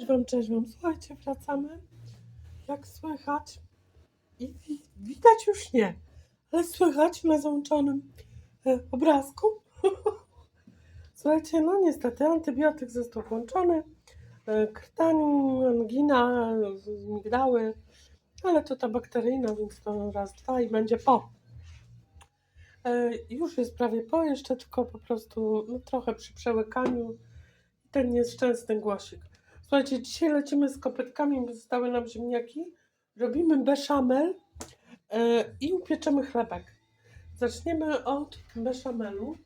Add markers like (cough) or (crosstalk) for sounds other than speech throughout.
Cześć wam, cześć wam. Słuchajcie, wracamy. Jak słychać, i wi- widać już nie, ale słychać na załączonym e, obrazku. (laughs) Słuchajcie, no niestety antybiotyk został włączony. E, krtanin, angina, migdały, ale to ta bakteryjna, więc to raz, dwa i będzie po. E, już jest prawie po, jeszcze tylko po prostu no, trochę przy przełykaniu ten nieszczęsny głosik. Słuchajcie, dzisiaj lecimy z kopytkami, bo zostały nam ziemniaki. Robimy beszamel e, i upieczemy chlebek. Zaczniemy od beszamelu.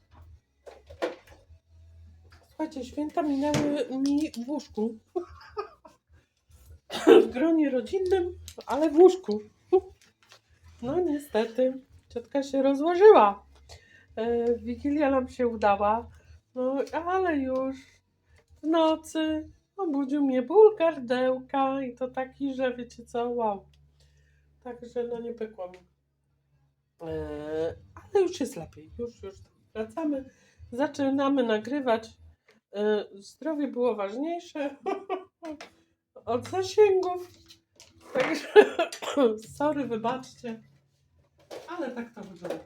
Słuchajcie, święta minęły mi w łóżku. w gronie rodzinnym, ale w łóżku. no niestety, ciotka się rozłożyła. E, Wigilia nam się udała, no ale już w nocy obudził mnie ból gardełka i to taki, że wiecie co, wow. Także no nie pykło mi. Eee, ale już jest lepiej, już, już wracamy, zaczynamy nagrywać. Eee, zdrowie było ważniejsze (laughs) od zasięgów. Także (coughs) sorry, wybaczcie, ale tak to wygląda.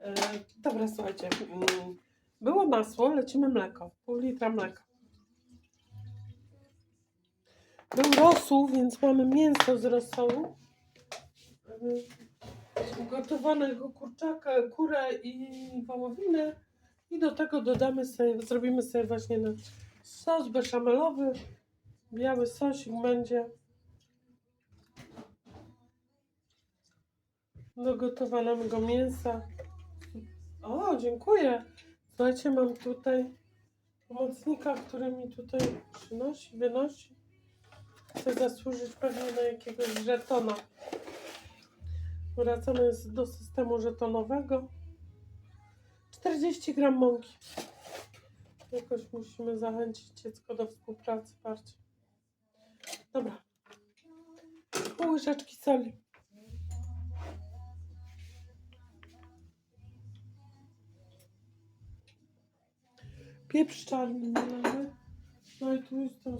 Eee, dobra, słuchajcie, mm, było masło, lecimy mleko, pół litra mleka. Był rosół, więc mamy mięso z rosołu. Gotowanego kurczaka, kurę i wołowinę. I do tego dodamy sobie, zrobimy sobie właśnie na sos beszamelowy. Biały sosik będzie. Do gotowanego mięsa. O, dziękuję. Słuchajcie, mam tutaj pomocnika, który mi tutaj przynosi, wynosi. Chcę zasłużyć pewnie na jakiegoś żetona. Wracamy do systemu żetonowego. 40 gram mąki. Jakoś musimy zachęcić dziecko do współpracy bardziej. Dobra. Pół łyżeczki soli. Pieprz czarny. No i tu jest to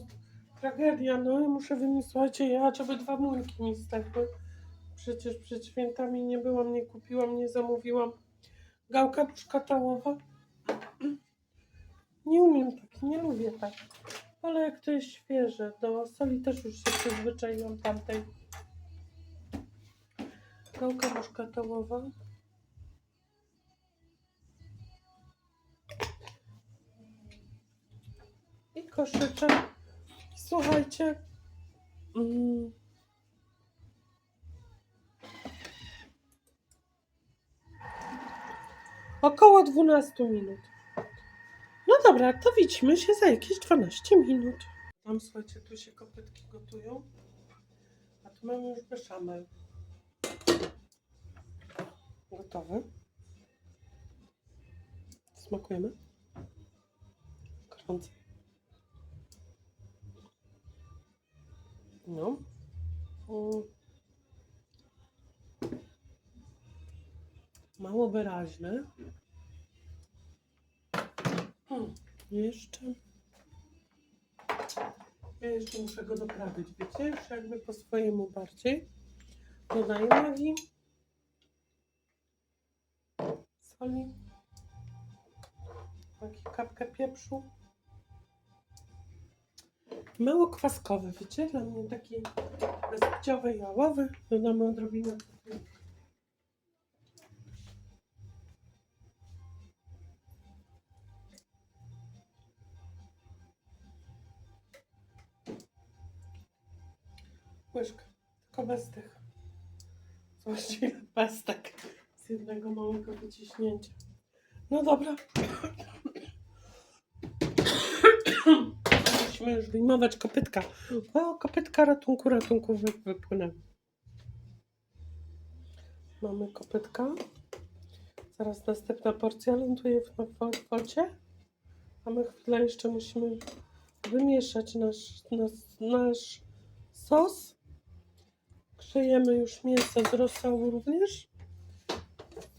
tragedia. No i muszę wynieść, słuchajcie, ja żeby dwa młynki mi zdechły. Przecież przed świętami nie byłam, nie kupiłam, nie zamówiłam. Gałka puszkatałowa. Nie umiem tak, nie lubię tak. Ale jak to jest świeże, do soli też już się przyzwyczaiłam tamtej. Gałka puszkatałowa. I koszyczek. Słuchajcie. Mm, Około 12 minut. No dobra, to widzimy się za jakieś 12 minut. Tam słuchajcie, tu się kopytki gotują. A tu mamy już beszamel. Gotowy. Smakujemy. Gorący. No. Mm. Mało wyraźny. Hmm. Jeszcze. Ja jeszcze muszę go doprawić, wiecie? Już jakby po swojemu bardziej. Dodaję magii. Soli. Taki kapkę pieprzu. Mało kwaskowy, wiecie? Dla mnie taki bezpłciowy, jałowy. Dodamy odrobinę. Łyżkę. Tylko bez tych. Właściwie pestek. Z jednego małego wyciśnięcia. No dobra. Musimy już wyjmować kopytka. O, kopytka ratunku, ratunku wy, wypłynęły. Mamy kopytka. Zaraz następna porcja ląduje w, wodzie. A my chwilę jeszcze musimy wymieszać nasz, nasz, nasz sos. Grzejemy już mięso z rosołu również.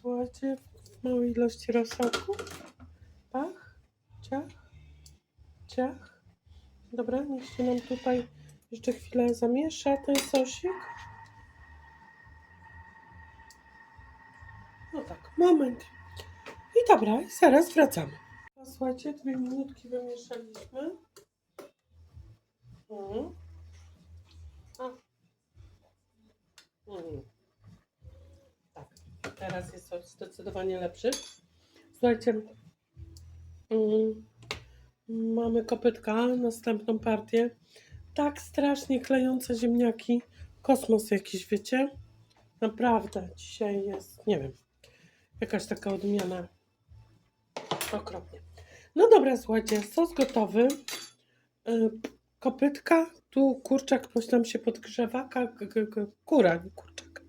Słuchajcie, w małej ilości rosołku. Pach, ciach, ciach. Dobra, niech się nam tutaj jeszcze chwilę zamiesza ten sosik. No tak, moment. I dobra, i zaraz wracamy. No, Słuchajcie, dwie minutki wymieszaliśmy. Mhm. A. Mhm. Tak, teraz jest zdecydowanie lepszy. Słuchajcie, mm, mamy kopytka, następną partię. Tak strasznie klejące ziemniaki. Kosmos jakiś, wiecie? Naprawdę, dzisiaj jest, nie wiem, jakaś taka odmiana. Okropnie. No dobra, słuchajcie, sos gotowy. Y, Kopytka, tu kurczak coś tam się podgrzewa, kura, nie kurczak.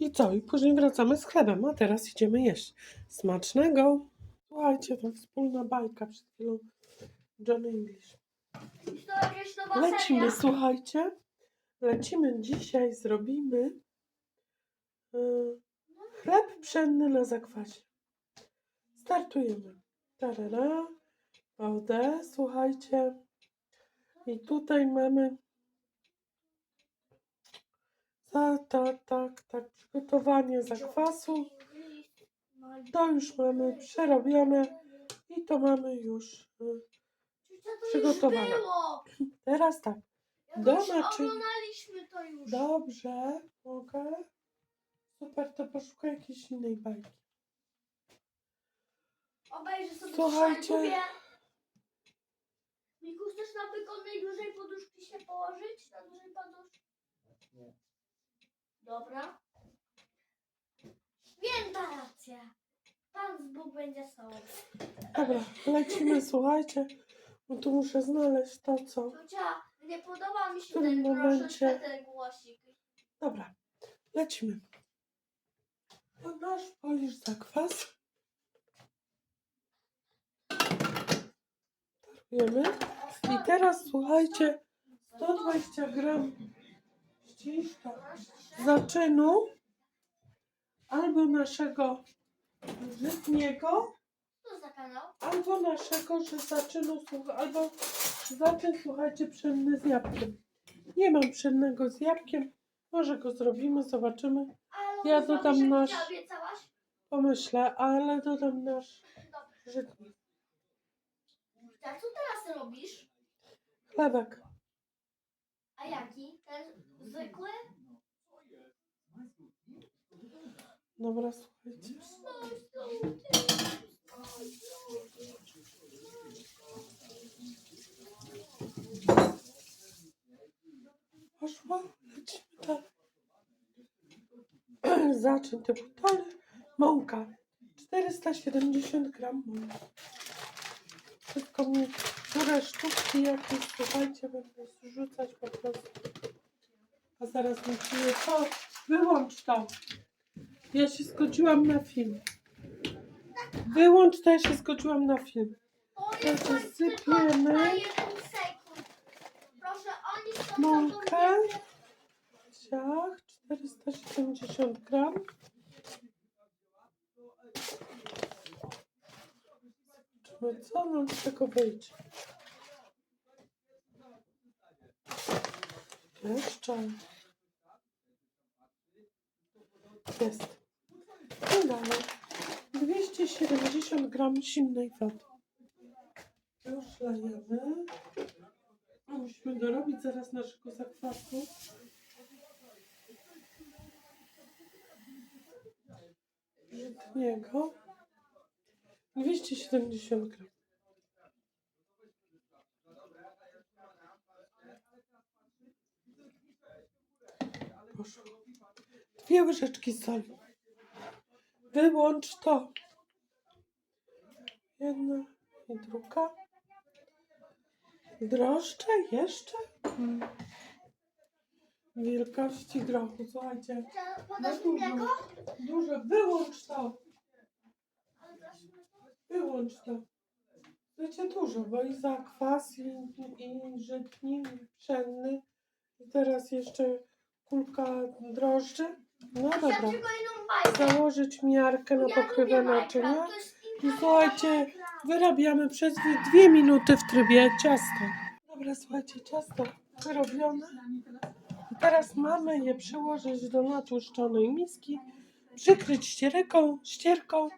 I co? I później wracamy z chlebem, a teraz idziemy jeść. Smacznego! Słuchajcie, to wspólna bajka przed chwilą. John English. Lecimy, słuchajcie. Lecimy dzisiaj, zrobimy y, chleb pszenny na zakwasie. Startujemy. Tarara, wodę, słuchajcie. I tutaj mamy ta, ta, tak, tak, przygotowanie zakwasu. To już mamy przerobione i to mamy już. y, To już przygotowane. było. (laughs) Teraz tak. Jak już oglądaliśmy to już. Dobrze, mogę. Super, to poszukaj jakiejś innej bajki. Obejrzę sobie Słuchajcie. YouTubie. Miku, chcesz na wygodnej dużej poduszki się położyć? Na dużej poduszce? Dobra. Święta racja. Pan z Bóg będzie z tobą. Dobra, lecimy, słuchajcie. No tu muszę znaleźć to, co. Ciocia, nie podoba mi się W ten momencie- troszeczkę ten głosik. Dobra, lecimy. To nasz polisz zakwas. Tarujemy. I teraz słuchajcie, 120 gram ściś to zaczynu albo naszego żytniego, Co za kanał? albo naszego że zaczynu, słuch- albo zaczyn, słuchajcie, pszenny z jabłkiem. Nie mam pszennego z jabłkiem, może go zrobimy, zobaczymy. Ale Ja dodam nasz- ty obiecałaś? Pomyślę, ale dodam nasz żytnik. A co teraz robisz? Chlebek. A jaki? Ten zwykły? Dobra, słuchajcie. Lecimy dalej. Zaczyn typu talerz. Mąka. 470 gram mąki. Wszystko mi, które sztuczki jakieś, słuchajcie, będę zrzucać po prostu. A zaraz musimy to, wyłącz to. Ja się zgodziłam na film. Wyłącz to, ja się zgodziłam na film. Coś tylko sypiemy. Mąkę. Ciach, 470 gram. Zobaczymy, co nam z tego wyjdzie. Jeszcze. Jest. I dalej. 270 gram zimnej wody. Już lejemy. Musimy dorobić zaraz naszego zakwasu. Żytniego. 270 gram. Poszło. Dwie łyżeczki soli. Wyłącz to. Jedna i druga. Drożdże jeszcze? Wielkości grochu, słuchajcie. Podasz mi dużo. mleko? Duże, wyłącz to. Wyłącz to. Wiecie dużo, bo i zakwas, i, i żytnik, i pszenny. I teraz jeszcze kulka drożdży. No dobra. Założyć miarkę na pokrywę naczynia. I słuchajcie. Wyrabiamy przez dwie- minuty w trybie ciasta. Dobra, słuchajcie, ciasto wyrobione. Teraz mamy je przełożyć do natłuszczonej miski, przykryć ścierką, ścierką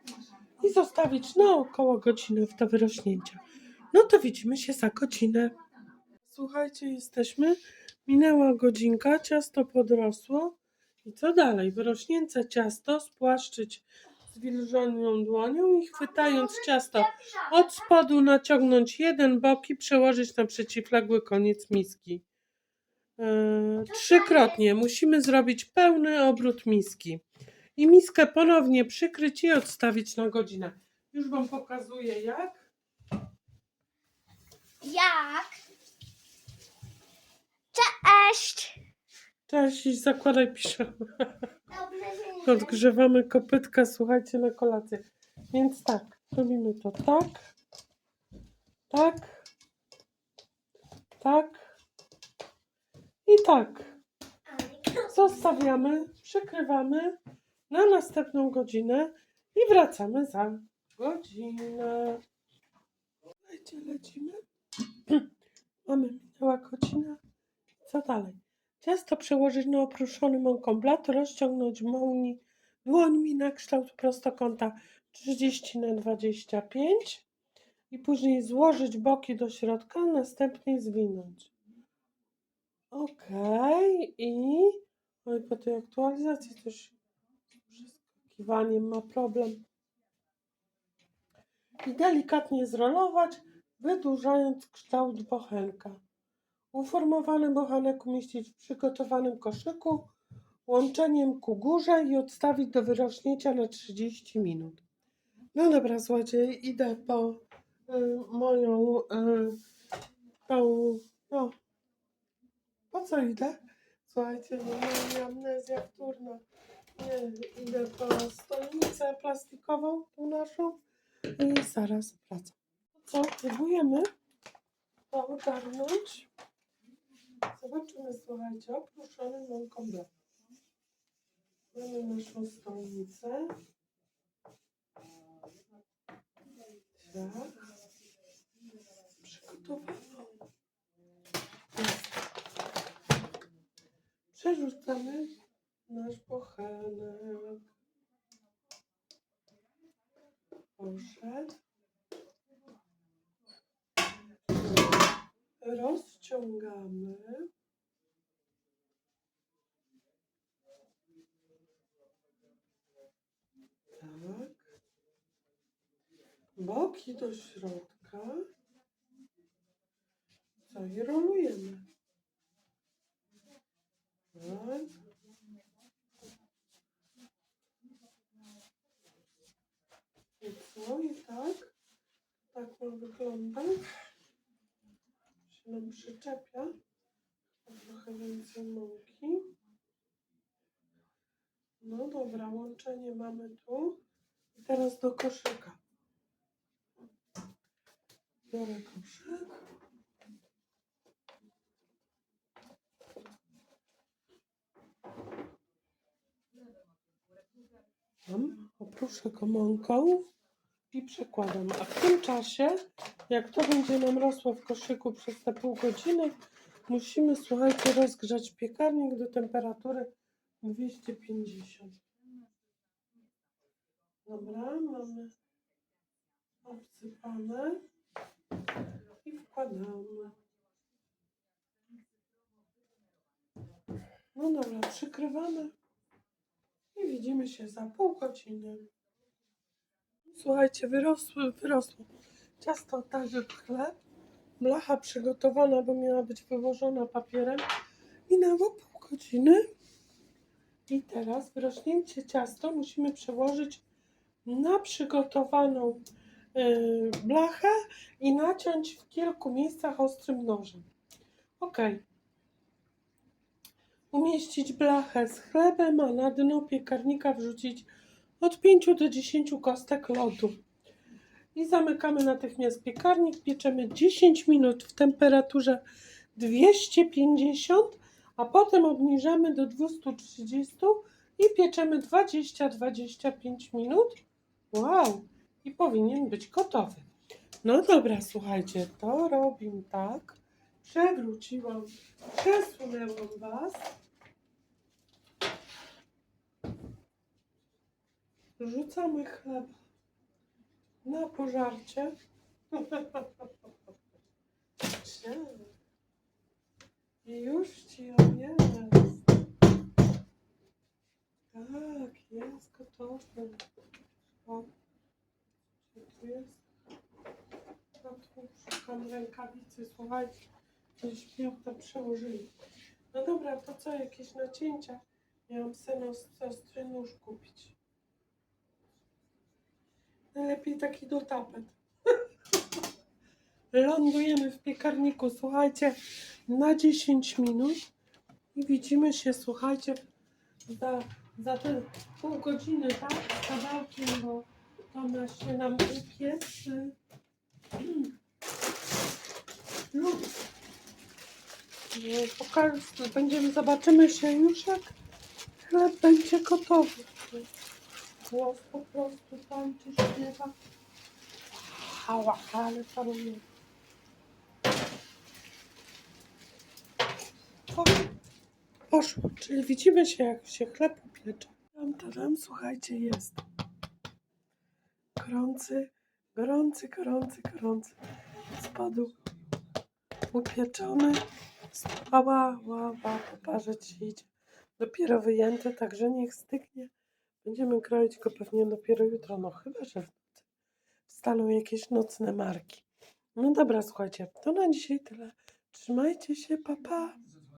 i zostawić na około godzinę w do wyrośnięcia. No to widzimy się za godzinę. Słuchajcie, jesteśmy. Minęła godzinka, ciasto podrosło. I co dalej? Wyrośnięte ciasto spłaszczyć zwilżoną dłonią i chwytając ciasto od spodu naciągnąć jeden bok i przełożyć na przeciwległy koniec miski. Eee, trzykrotnie musimy zrobić pełny obrót miski. I miskę ponownie przykryć i odstawić na godzinę. Już Wam pokazuję jak. Jak? Cześć! Cześć, zakładaj piżamę. (laughs) Odgrzewamy kopytka, słuchajcie, na kolację. Więc tak, robimy to tak, tak, tak i tak. Zostawiamy, przykrywamy na następną godzinę i wracamy za godzinę. Słuchajcie, lecimy. (clears throat) Mamy, minęła godzina. Co dalej? Ciasto przełożyć na oprószony mąką blat, rozciągnąć mołni dłońmi na kształt prostokąta 30 na 25 i później złożyć boki do środka, następnie zwinąć. Ok, i oj, po tej aktualizacji coś przeskakiwaniem ma problem. I delikatnie zrolować, wydłużając kształt bochenka. Uformowany bochenek umieścić w przygotowanym koszyku łączeniem ku górze i odstawić do wyrośnięcia na 30 minut. No dobra, słuchajcie, idę po y, moją y, tą, no, po co idę? Słuchajcie, no mam amnezja wtórna. Nie, idę po stolicę plastikową, tą naszą i zaraz wracam. Co, próbujemy ogarnąć. Zobaczymy, słuchajcie, oprószony mąką blat. Mamy naszą stolicę. Tak. Przygotowaną. Przerzucamy nasz bochenek. Poszedł. Rozciągamy. Tak. Boki do środka. Co i rolujemy. Tak. I co? I tak? Tak ma wyglądać. Się nam przyczepia. Trochę więcej mąki. No dobra, łączenie mamy tu. I teraz do koszyka. Biorę koszyk. Mam, oprószę go mąką i przekładam. A w tym czasie, jak to będzie nam rosło w koszyku przez te pół godziny, musimy, słuchajcie, rozgrzać piekarnik do temperatury 250. Dobra, mamy obsypane i wkładamy. No dobra, przykrywamy i widzimy się za pół godziny. Słuchajcie, wyrosły, wyrosło ciasto jak chleb. Blacha przygotowana, bo miała być wyłożona papierem. Minęło pół godziny. I teraz wyrośnięcie ciasto musimy przełożyć na przygotowaną y, blachę i naciąć w kilku miejscach ostrym nożem. Ok. Umieścić blachę z chlebem, a na dno piekarnika wrzucić od 5 do 10 kostek lodu. I zamykamy natychmiast piekarnik. Pieczemy 10 minut w temperaturze 250, a potem obniżamy do 230 i pieczemy 20-25 minut. Wow! I powinien być gotowy. No dobra, słuchajcie, to robimy tak. Przewróciłam, przesunęłam Was. Rzucamy chleb na pożarcie. Cie. I już ci on jest. Tak, jest gotowy. O, tu jest? No tu szukam rękawicy, słuchajcie. Gdzieś mi tam przełożyli. No dobra, to co, jakieś nacięcia? Miałam seno z ostry kupić. Najlepiej taki do tapet. (laughs) Lądujemy w piekarniku, słuchajcie, na 10 minut i widzimy się, słuchajcie, za, za te pół godziny, tak? Z kawałkiem, bo to ma się nam upiec. Lub no, pokaż, będziemy, zobaczymy się już jak chleb będzie gotowy. Głos po prostu tańczy, śpiewa. Hała, ale paruje. O, poszło, czyli widzimy się jak się chleb upiecze. Tam, tam, słuchajcie, jest. Gorący, gorący, gorący, gorący. Spadł upieczony. Spała, ława, poparzeć się idzie. Dopiero wyjęte, także niech stygnie. Będziemy kroić go pewnie dopiero jutro, no chyba, że wstaną jakieś nocne marki. No dobra, słuchajcie, to na dzisiaj tyle. Trzymajcie się, papa. Pa.